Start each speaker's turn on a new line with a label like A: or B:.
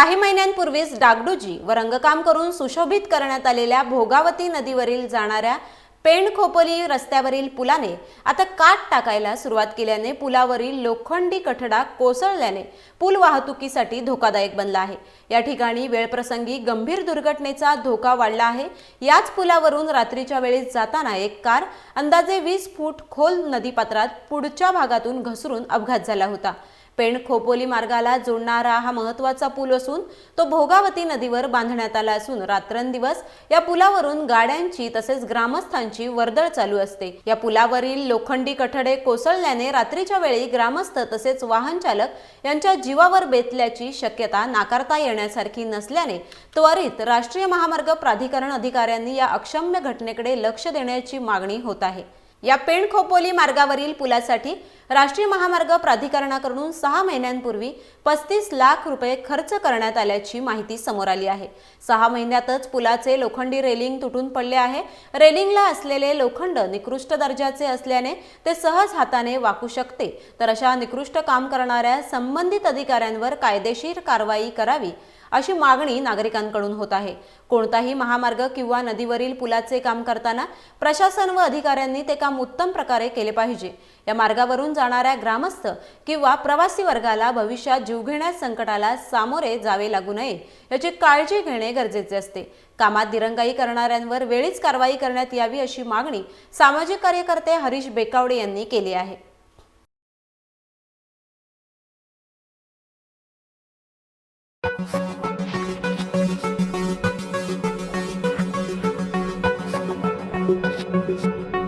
A: काही महिन्यांपूर्वीच डागडुजी व रंगकाम करून सुशोभित करण्यात आलेल्या भोगावती नदीवरील जाणाऱ्या पेण खोपोली रस्त्यावरील पुलाने आता काट टाकायला सुरुवात केल्याने पुलावरील लोखंडी कठडा कोसळल्याने पूल वाहतुकीसाठी धोकादायक बनला आहे. या ठिकाणी वेळप्रसंगी गंभीर दुर्घटनेचा धोका वाढला आहे. याच पुलावरून रात्रीच्या वेळेस जाताना एक कार अंदाजे वीस फूट खोल नदीपात्रात पुढच्या भागातून घसरून अपघात झाला होता. पेण खोपोली मार्गाला जोडणारा हा महत्त्वाचा पूल असून तो भोगावती नदीवर बांधण्यात आला असून रात्रंदिवस या पुलावरून गाड्यांची तसेच ग्रामस्थांची वर्दळ चालू असते. या पुलावरील लोखंडी कठडे कोसळल्याने रात्रीच्या वेळी ग्रामस्थ तसेच वाहन चालक यांच्या जीवावर बेतल्याची शक्यता नाकारता येण्यासारखी नसल्याने त्वरित राष्ट्रीय महामार्ग प्राधिकरण अधिकाऱ्यांनी या अक्षम्य घटनेकडे लक्ष देण्याची मागणी होत आहे. या पेण खोपोली मार्गावरील पुलासाठी राष्ट्रीय महामार्ग प्राधिकरणाकडून सहा महिन्यांपूर्वी पस्तीस लाख रुपये खर्च करण्यात आल्याची माहिती समोर आली आहे. सहा महिन्यातच पुलाचे लोखंडी रेलिंग तुटून पडले आहे. रेलिंगला असलेले लोखंड निकृष्ट दर्जाचे असल्याने ते सहज हाताने वाकू शकते. तर अशा निकृष्ट काम करणाऱ्या संबंधित अधिकाऱ्यांवर कायदेशीर कारवाई करावी अशी मागणी नागरिकांकडून होत आहे. कोणताही महामार्ग किंवा नदीवरील पुलाचे काम करताना प्रशासन व अधिकाऱ्यांनी ते काम उत्तम प्रकारे केले पाहिजे. या मार्गावरून जाणाऱ्या ग्रामस्थ किंवा प्रवासी वर्गाला भविष्यात जीवघेण्या संकटाला सामोरे जावे लागू नये याची काळजी घेणे गरजेचे असते कामात दिरंगाई करणाऱ्यांवर वेळीच कारवाई करण्यात यावी अशी मागणी सामाजिक कार्यकर्ते हरीश बेकावडे यांनी केली आहे Thank you.